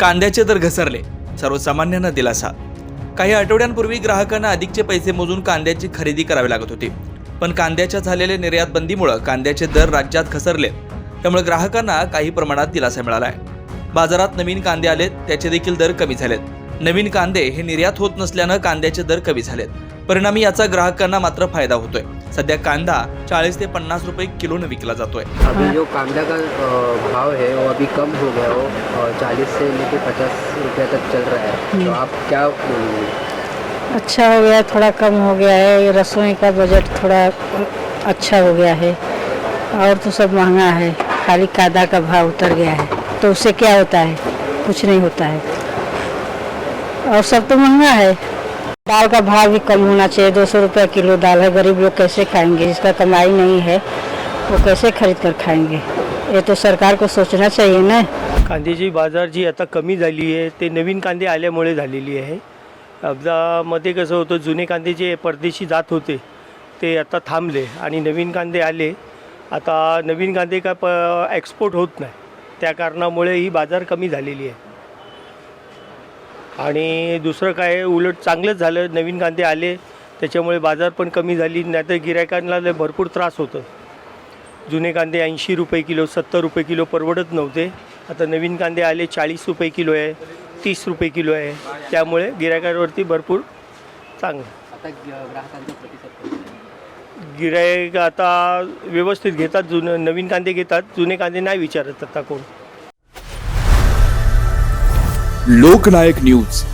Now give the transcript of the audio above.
कांद्याचे दर घसरले. सर्वसामान्यांना दिलासा. काही आठवड्यांपूर्वी ग्राहकांना अधिकचे पैसे मोजून कांद्याची खरेदी करावी लागत होती. पण कांद्याच्या झालेल्या निर्यात बंदीमुळे कांद्याचे दर राज्यात घसरले. त्यामुळे ग्राहकांना काही प्रमाणात दिलासा मिळाला आहे बाजारात नवीन कांदे आलेत त्याचे देखील दर कमी झालेत. नवीन कांदे हे निर्यात होत नसल्यानं कांद्याचे दर कमी झालेत. परिणामी याचा ग्राहकांना मात्र फायदा होतोय. सध्या कांदा चाळीस ते पन्नास रुपये किलोनं विकला जातोय. अभी जो कांदा का भाव है वो अभी कम हो गया वो चालीस से लेके पचास रुपये तक चल रहा है। तो आप क्या अच्छा हो गया थोड़ा कम हो गया है ये रसोई का बजट थोड़ा अच्छा हो गया है और तो सब महंगा है खाली कादा का भाव उतर गया है तो उससे क्या होता है? कुछ नहीं होता है। और सब तो महंगा है। दाल का भाव भी कम होना चाहिए दो सौ रुपये किलो दाल है गरीब लोग कैसे खाएंगे? जिसका कमाई नहीं है वो कैसे खरीद कर खाएंगे? ये तो सरकार को सोचना चाहिए ना। कांद्याची बाजार जी आता कमी झाली आहे ते नवीन कांदे आल्यामुळे झालेली आहे. अब्जामध्ये कसं होतं जुने कांदे जे परदेशी जात होते ते आता थांबले आणि नवीन कांदे आले. आता नवीन कांदे काय प एक्सपोर्ट होत नाही. त्या कारणामुळे ही बाजार कमी झालेली आहे. आणि दुसरं काय उलट चांगलंच झालं. नवीन कांदे आले त्याच्यामुळे बाजार पण कमी झाली. नाहीतर गिरायकांना भरपूर त्रास होतं. जुने कांदे ऐंशी रुपये किलो सत्तर रुपये किलो परवडत नव्हते. आता नवीन कांदे आले चाळीस रुपये किलो आहे तीस रुपये किलो आहे. त्यामुळे गिरायकांवरती भरपूर चांगलं? गिरायक आता व्यवस्थित घेतात जुनं नवीन कांदे घेतात. जुने कांदे नाही विचारत आता कोण. लोकनायक न्यूज.